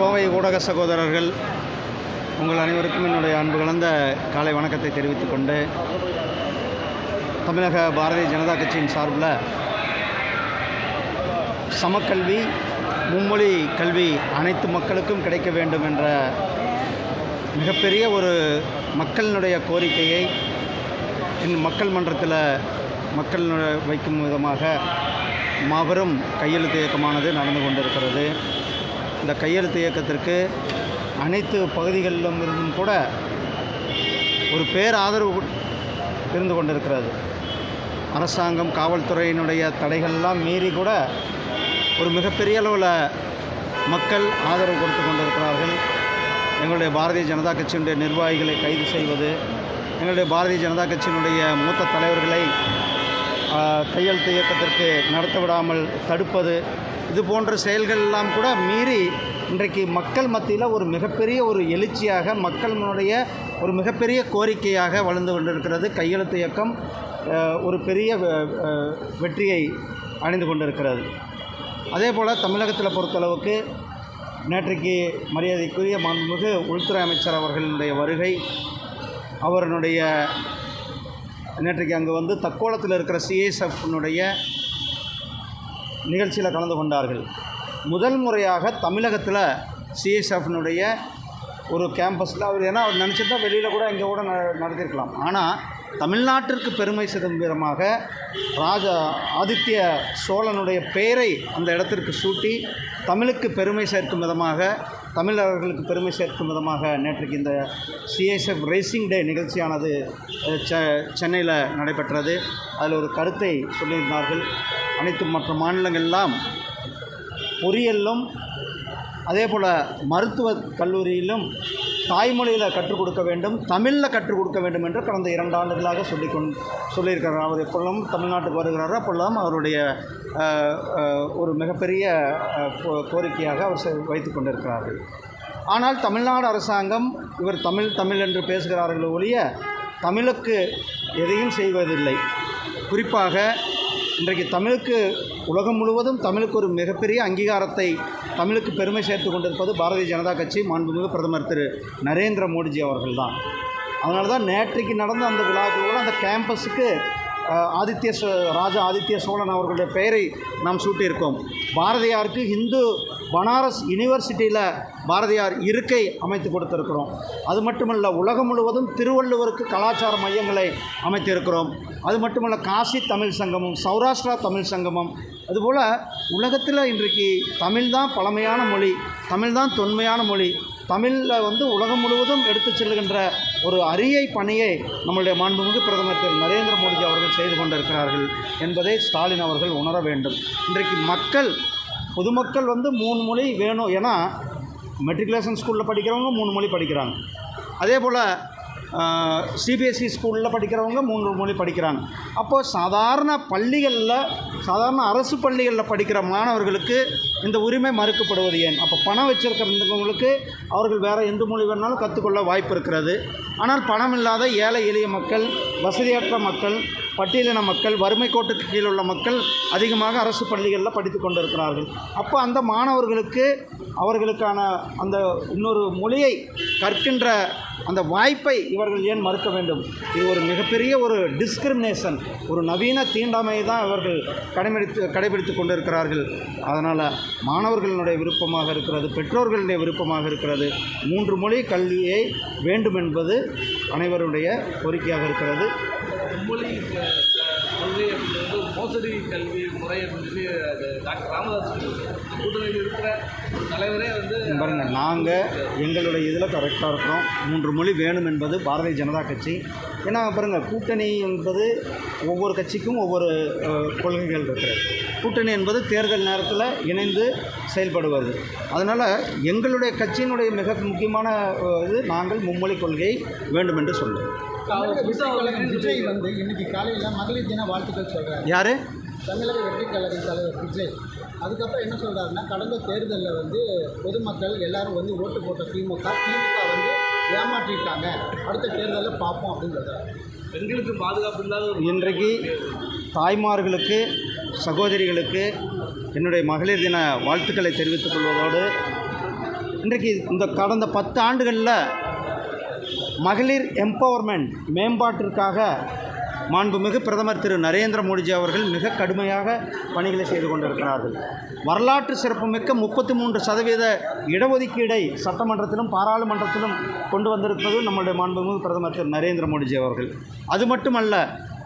கோவை ஊடக சகோதரர்கள் உங்கள் அனைவருக்கும் என்னுடைய அன்பு கலந்த காலை வணக்கத்தை தெரிவித்துக் கொண்டு தமிழக பாரதிய ஜனதா கட்சியின் சார்பில் சமக்கல்வி மும்மொழி கல்வி அனைத்து மக்களுக்கும் கிடைக்க வேண்டும் என்ற மிகப்பெரிய ஒரு மக்களினுடைய கோரிக்கையை இந்த மக்கள் மன்றத்தில் மக்கள் வைக்கும் விதமாக மாபெரும் கையெழுத்து இயக்கமானது நடந்து கொண்டிருக்கிறது. இந்த கையெழுத்து இயக்கத்திற்கு அனைத்து பகுதிகளிலும் இருந்தும் கூட ஒரு பேர் ஆதரவு இருந்து கொண்டிருக்கிறது. அரசாங்கம் காவல்துறையினுடைய தடைகள்லாம் மீறி கூட ஒரு மிகப்பெரிய அளவில் மக்கள் ஆதரவு கொடுத்து கொண்டிருக்கிறார்கள். எங்களுடைய பாரதிய ஜனதா கட்சியினுடைய நிர்வாகிகளை கைது செய்வது எங்களுடைய பாரதிய ஜனதா கட்சியினுடைய மூத்த தலைவர்களை கையெழுத்து இயக்கத்திற்கு நடத்த விடாமல் தடுப்பது இது போன்ற செயல்கள் எல்லாம் கூட மீறி இன்றைக்கு மக்கள் மத்தியில் ஒரு மிகப்பெரிய ஒரு எழுச்சியாக மக்களினுடைய ஒரு மிகப்பெரிய கோரிக்கையாக வளர்ந்து கொண்டிருக்கிறது. கையெழுத்து இயக்கம் ஒரு பெரிய வெ- வெற்றியை அணிந்து கொண்டிருக்கிறது. அதே போல் தமிழகத்தில் பொறுத்தளவுக்கு நேற்றைக்கு மரியாதைக்குரிய மாண்புமிகு உள்துறை அமைச்சர் அவர்களினுடைய வருகை அவருடைய நேற்றைக்கு அங்கே வந்து தக்கோலத்தில் இருக்கிற சிஎஸ்எஃப்னுடைய நிகழ்ச்சியில் கலந்து கொண்டார்கள். முதல் முறையாக தமிழகத்தில் சிஎஸ்எஃப்னுடைய ஒரு கேம்பஸில் அவர் ஏன்னா அவர் நினச்சிருந்தா வெளியில் கூட இங்கே கூட ந- நடத்தியிருக்கலாம் ஆனால் தமிழ்நாட்டிற்கு பெருமை சேர்க்கும் விதமாக ராஜா ஆதித்ய சோழனுடைய பெயரை அந்த இடத்திற்கு சூட்டி தமிழுக்கு பெருமை சேர்க்கும் விதமாக தமிழர்களுக்கு பெருமை சேர்க்கும் விதமாக நேற்றுக்கு இந்த சிஎஸ்எஃப் ரேசிங் டே நிகழ்ச்சியானது ச செ சென்னையில் நடைபெற்றது. அதில் ஒரு கருத்தை சொல்லியிருந்தார்கள். அனைத்து மற்ற மாநிலங்கள்லாம் பொறியியலும் அதே போல் மருத்துவ கல்லூரியிலும் தாய்மொழியில் கற்றுக் கொடுக்க வேண்டும் தமிழில் கற்றுக் கொடுக்க வேண்டும் என்று கடந்த இரண்டு ஆண்டுகளாக சொல்லிக் கொண் சொல்லியிருக்கிறார் அவர் எப்பொழுதும் தமிழ்நாட்டுக்கு வருகிறாரோ அப்பொழுதும் அவருடைய ஒரு மிகப்பெரிய கோ- கோரிக்கையாக அவர் வைத்து கொண்டிருக்கிறார்கள். ஆனால் தமிழ்நாடு அரசாங்கம் இவர் தமிழ் தமிழ் என்று பேசுகிறார்கள் ஒழிய தமிழுக்கு எதையும் செய்வதில்லை. குறிப்பாக இன்றைக்கு தமிழுக்கு உலகம் முழுவதும் தமிழுக்கு ஒரு மிகப்பெரிய அங்கீகாரத்தை தமிழுக்கு பெருமை சேர்த்து கொண்டிருப்பது பாரதிய ஜனதா கட்சி மாண்புமிகு பிரதமர் திரு நரேந்திர மோடிஜி அவர்கள் தான் அதனால தான் நேற்றைக்கு நடந்த அந்த விழாவுக்கு கூட அந்த கேம்பஸுக்கு ஆதித்ய சோ ராஜா ஆதித்ய சோழன் அவர்களுடைய பெயரை நாம் சூட்டியிருக்கோம். பாரதியாருக்கு இந்து பனாரஸ் யுனிவர்சிட்டியில் பாரதியார் இருக்கை அமைத்து கொடுத்திருக்கிறோம். அது மட்டுமல்ல உலகம் முழுவதும் திருவள்ளுவருக்கு கலாச்சார மையங்களை அமைத்திருக்கிறோம். அது மட்டுமல்ல காசி தமிழ் சங்கமம் சௌராஷ்டிரா தமிழ் சங்கமம். அதுபோல் உலகத்தில் இன்றைக்கு தமிழ் தான் பழமையான மொழி தமிழ் தான் தொன்மையான மொழி தமிழில் வந்து உலகம் முழுவதும் எடுத்துச் செல்கின்ற ஒரு அரிய பணியை நம்மளுடைய மாண்புமிகு பிரதமர் திரு. நரேந்திர மோடிஜி அவர்கள் செய்து கொண்டிருக்கிறார்கள் என்பதை ஸ்டாலின் அவர்கள் உணர வேண்டும். இன்றைக்கு மக்கள் பொதுமக்கள் வந்து மூணு மொழி வேணும் ஏன்னா மெட்ரிகுலேஷன் ஸ்கூலில் படிக்கிறவங்க மூணு மொழி படிக்கிறாங்க. அதே போல் சிபிஎஸ்சி ஸ்கூலில் படிக்கிறவங்க மூன்று மொழி படிக்கிறாங்க. அப்போது சாதாரண பள்ளிகளில் சாதாரண அரசு பள்ளிகளில் படிக்கிற மாணவர்களுக்கு இந்த உரிமை மறுக்கப்படுவது ஏன்? அப்போ பணம் வச்சிருக்கிறவங்களுக்கு அவர்கள் வேறு எந்த மொழி வேணாலும் கற்றுக்கொள்ள வாய்ப்பு இருக்கிறது. ஆனால் பணம் இல்லாத ஏழை எளிய மக்கள் வசதியற்ற மக்கள் பட்டியலின மக்கள் வறுமை கோட்டுக்கு கீழ் உள்ள மக்கள் அதிகமாக அரசு பள்ளிகளில் படித்து கொண்டிருக்கிறார்கள். அப்போ அந்த மாணவர்களுக்கு அவர்களுக்கான அந்த இன்னொரு மொழியை கற்கின்ற அந்த வாய்ப்பை இவர்கள் ஏன் மறுக்க வேண்டும்? இது ஒரு மிகப்பெரிய ஒரு டிஸ்கிரிமினேஷன் ஒரு நவீன தீண்டாமையை தான் இவர்கள் கடைபிடித்து கடைபிடித்து கொண்டிருக்கிறார்கள். அதனால் மாணவர்களுடைய விருப்பமாக இருக்கிறது பெற்றோர்களுடைய விருப்பமாக இருக்கிறது மூன்று மொழி கல்வியை வேண்டும் என்பது அனைவருடைய கோரிக்கையாக இருக்கிறது. மொழி கொள்கை அப்படின்றது மோசடி கல்வி முறை அப்படின்னு சொல்லி அது டாக்டர் ராமதாஸ் கூட்டணியில் இருக்கிற ஒரு தலைவரே வந்து பாருங்க நாங்கள் எங்களுடைய இதில் கரெக்டாக இருக்கிறோம். மூன்று மொழி வேணும் என்பது பாரதிய ஜனதா கட்சி. ஏன்னா பாருங்கள் கூட்டணி என்பது ஒவ்வொரு கட்சிக்கும் ஒவ்வொரு கொள்கைகள் இருக்கிறது. கூட்டணி என்பது தேர்தல் நேரத்தில் இணைந்து செயல்படுவது. அதனால் எங்களுடைய கட்சியினுடைய மிக முக்கியமான இது நாங்கள் மும்மொழி கொள்கையை வேண்டும் என்று சொல்லுவோம் விஜய் வந்து இன்னைக்கு காலையில் மகளிர் தின வாழ்த்துக்கள் சொல்கிறாரு யார்? தமிழக வெற்றி கழகம் தலைவர் விஜய். அதுக்கப்புறம் என்ன சொல்கிறாருன்னா கடந்த தேர்தலில் வந்து பொதுமக்கள் எல்லாரும் வந்து ஓட்டு போட்ட திமுக திமுக வந்து ஏமாற்றிட்டாங்க. அடுத்த தேர்தலில் பார்ப்போம் அப்படின்னு சொல்கிறாரு பெண்களுக்கு பாதுகாப்பு இல்லாத இன்றைக்கு தாய்மார்களுக்கு சகோதரிகளுக்கு என்னுடைய மகளிர் தின வாழ்த்துக்களை தெரிவித்துக் கொள்வதோடு இன்றைக்கு இந்த கடந்த பத்து ஆண்டுகளில் மகளிர் எம்பவர்மெண்ட் மேம்பாட்டிற்காக மாண்புமிகு பிரதமர் திரு நரேந்திர மோடிஜி அவர்கள் மிக கடுமையாக பணிகளை செய்து கொண்டிருக்கிறார்கள். வரலாற்று சிறப்புமிக்க முப்பத்தி மூன்று சதவீத இடஒதுக்கீடை சட்டமன்றத்திலும் பாராளுமன்றத்திலும் கொண்டு வந்திருப்பது நம்முடைய மாண்புமிகு பிரதமர் திரு நரேந்திர மோடிஜி அவர்கள். அது மட்டுமல்ல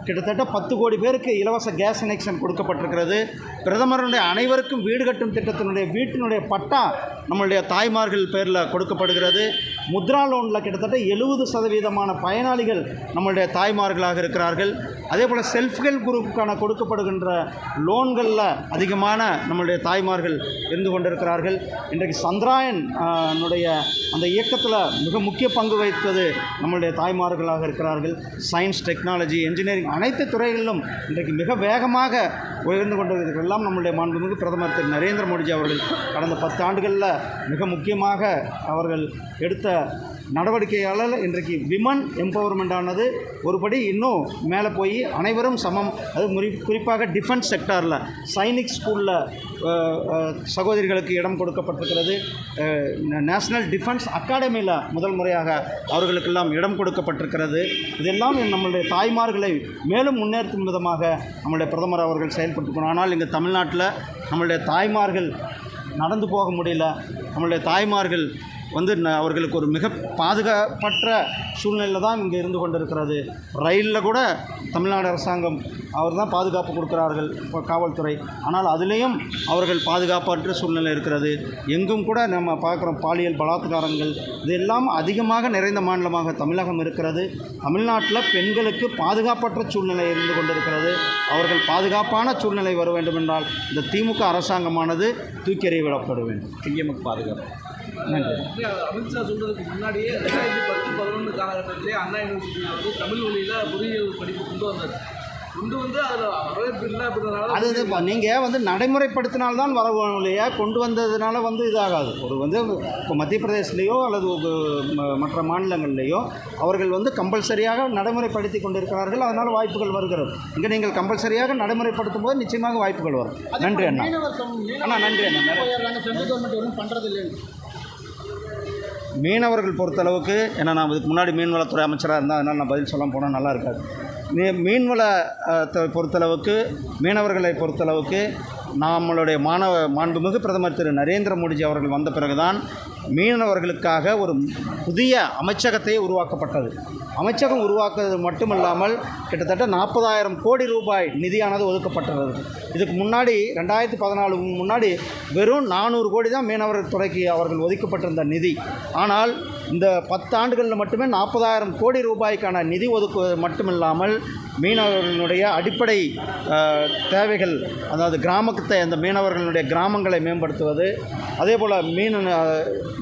கிட்டத்தட்ட பத்து கோடி பேருக்கு இலவச கேஸ் கனெக்ஷன் கொடுக்கப்பட்டிருக்கிறது. பிரதமருடைய அனைவருக்கும் வீடு கட்டும் திட்டத்தினுடைய வீட்டினுடைய பட்டா நம்மளுடைய தாய்மார்கள் பேரில் கொடுக்கப்படுகிறது. முத்ரா லோனில் கிட்டத்தட்ட எழுபது சதவீதமான பயனாளிகள் நம்மளுடைய தாய்மார்களாக இருக்கிறார்கள். அதே போல் செல்ஃப் ஹெல்ப் குரூப்புக்கான கொடுக்கப்படுகின்ற லோன்களில் அதிகமான நம்மளுடைய தாய்மார்கள் இருந்து கொண்டிருக்கிறார்கள். இன்றைக்கு சந்திராயன் ஆ, அந்த இயக்கத்தில் மிக முக்கிய பங்கு வகிப்பது நம்மளுடைய தாய்மார்களாக இருக்கிறார்கள். சயின்ஸ் டெக்னாலஜி இன்ஜினியரிங் அனைத்து துறைகளிலும் இன்றைக்கு மிக வேகமாக உயர்ந்து கொண்டிருக்கிறதெல்லாம் நம்மளுடைய மாண்புமிகு பிரதமர் திரு நரேந்திர மோடிஜி அவர்கள் கடந்த பத்து ஆண்டுகளில் மிக முக்கியமாக அவர்கள் எடுத்த நடவடிக்கையால் இன்றைக்கு விமன் எம்பவர்மெண்ட் ஆனது ஒருபடி இன்னும் மேலே போய் அனைவரும் சமம். அது முறி குறிப்பாக டிஃபென்ஸ் செக்டாரில் சைனிக் ஸ்கூலில் சகோதரிகளுக்கு இடம் கொடுக்கப்பட்டிருக்கிறது. நேஷனல் டிஃபென்ஸ் அகாடமியில் முதல் முறையாக அவர்களுக்கெல்லாம் இடம் கொடுக்கப்பட்டிருக்கிறது. இதெல்லாம் நம்மளுடைய தாய்மார்களை மேலும் முன்னேற்றும் விதமாக நம்முடைய பிரதமர் அவர்கள் செயல்பட்டு ஆனால் இங்கே தமிழ்நாட்டில் நம்மளுடைய தாய்மார்கள் நடந்து போக முடியல. நம்மளுடைய தாய்மார்கள் வந்து ந- அவர்களுக்கு ஒரு மிக பாதுகாப்பற்ற சூழ்நிலையில் தான் இங்கே இருந்து கொண்டிருக்கிறது. ரயிலில் கூட தமிழ்நாடு அரசாங்கம் அவர் தான் பாதுகாப்பு கொடுக்கிறார்கள் இப்போ காவல்துறை. ஆனால் அதுலேயும் அவர்கள் பாதுகாப்பற்ற சூழ்நிலை இருக்கிறது. எங்கும் கூட நம்ம பார்க்குறோம் பாலியல் பலாத்காரங்கள். இதெல்லாம் அதிகமாக நிறைந்த மாநிலமாக தமிழகம் இருக்கிறது. தமிழ்நாட்டில் பெண்களுக்கு பாதுகாப்பற்ற சூழ்நிலை இருந்து கொண்டிருக்கிறது. அவர்கள் பாதுகாப்பான சூழ்நிலை வர வேண்டும் என்றால் இந்த திமுக அரசாங்கமானது தூக்கி எறியவிடப்பட வேண்டும். பிஎம்க்கு பாதுகாப்பு. அமித்ஷா சொல்றதுக்கு முன்னாடியே ரெண்டாயிரத்தி பத்து பதினொன்று காலகட்டத்திலே அண்ணா யூனிவர்சிட்டியில் வந்து தமிழ் வழியில் பொறியியல் படிப்பு கொண்டு வந்தார். கொண்டு வந்து அதில் வரவேற்பு இல்லை அப்படின்றனால அது இது நீங்கள் வந்து நடைமுறைப்படுத்தினால்தான் வர இல்லையா கொண்டு வந்ததுனால வந்து இதாகாது. ஒரு வந்து இப்போ மத்திய பிரதேசலேயோ அல்லது மற்ற மாநிலங்கள்லேயோ அவர்கள் வந்து கம்பல்சரியாக நடைமுறைப்படுத்தி கொண்டிருக்கிறார்கள். அதனால் வாய்ப்புகள் வருகிறது. இங்கே நீங்கள் கம்பல்சரியாக நடைமுறைப்படுத்தும் போது நிச்சயமாக வாய்ப்புகள் வரும். நன்றி அண்ணா. அண்ணா நன்றி அண்ணா. சென்ட்ரல் கவர்மெண்ட் ஒன்றும் பண்ணுறது இல்லைன்னு மீனவர்கள் பொறுத்தளவுக்கு ஏன்னா நான் இதுக்கு முன்னாடி மீன்வளத்துறை அமைச்சராக இருந்தால் அதனால் நான் பதில் சொல்ல போனால் நல்லா இருக்காது. மீன்வளத்தை பொறுத்தளவுக்கு மீனவர்களை பொறுத்தளவுக்கு நம்மளுடைய மாணவ மாண்புமிகு பிரதமர் திரு நரேந்திர மோடிஜி அவர்கள் வந்த பிறகுதான் மீனவர்களுக்காக ஒரு புதிய அமைச்சகத்தை உருவாக்கப்பட்டது. அமைச்சகம் உருவாக்குவது மட்டுமல்லாமல் கிட்டத்தட்ட நாற்பதாயிரம் கோடி ரூபாய் நிதியானது ஒதுக்கப்பட்டுள்ளது இதுக்கு முன்னாடி ரெண்டாயிரத்தி பதினாலு முன்னாடி வெறும் நானூறு கோடி தான் மீனவர் துறைக்கு அவர்கள் ஒதுக்கப்பட்டிருந்த நிதி. ஆனால் இந்த பத்தாண்டுகளில் மட்டுமே நாற்பதாயிரம் கோடி ரூபாய்க்கான நிதி ஒதுக்குவது மட்டுமில்லாமல் மீனவர்களுடைய அடிப்படை தேவைகள் அதாவது கிராமத்தை அந்த மீனவர்களுடைய கிராமங்களை மேம்படுத்துவது அதே போல் மீன்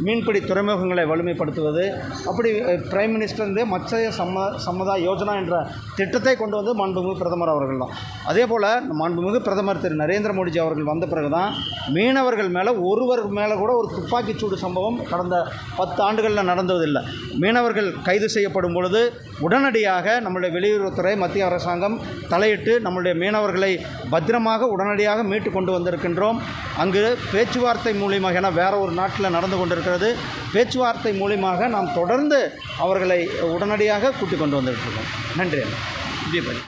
மீன்பிடி துறைமுகங்களை வலிமைப்படுத்துவது அப்படி பிரைம் மினிஸ்டர் மத்ஸ்ய சம்ம சம்மதா யோஜனா என்ற திட்டத்தை கொண்டு வந்து மாண்புமிகு பிரதமர் அவர்கள் தான் அதே போல் மாண்புமிகு பிரதமர் திரு. நரேந்திர மோடிஜி அவர்கள் வந்த பிறகு தான் மீனவர்கள் மேலே ஒருவர் மேலே கூட ஒரு துப்பாக்கிச்சூடு சம்பவம் கடந்த பத்து ஆண்டுகளில் நடந்ததில்லை. மீனவர்கள் கைது செய்யப்படும் பொழுது உடனடியாக நம்முடைய வெளியுறவுத்துறை மத்திய அரசாங்கம் தலையிட்டு நம்முடைய மீனவர்களை பத்திரமாக உடனடியாக மீட்டு கொண்டு வந்திருக்கின்றோம். அங்கு பேச்சுவார்த்தை மூலியமாக என வேற ஒரு நாட்டில் நடந்து கொண்டிருக்கிறது பேச்சுவார்த்தை மூலியமாக நாம் தொடர்ந்து அவர்களை உடனடியாக கூட்டிக் கொண்டு வந்திருக்கிறோம் நன்றி அண்ணா.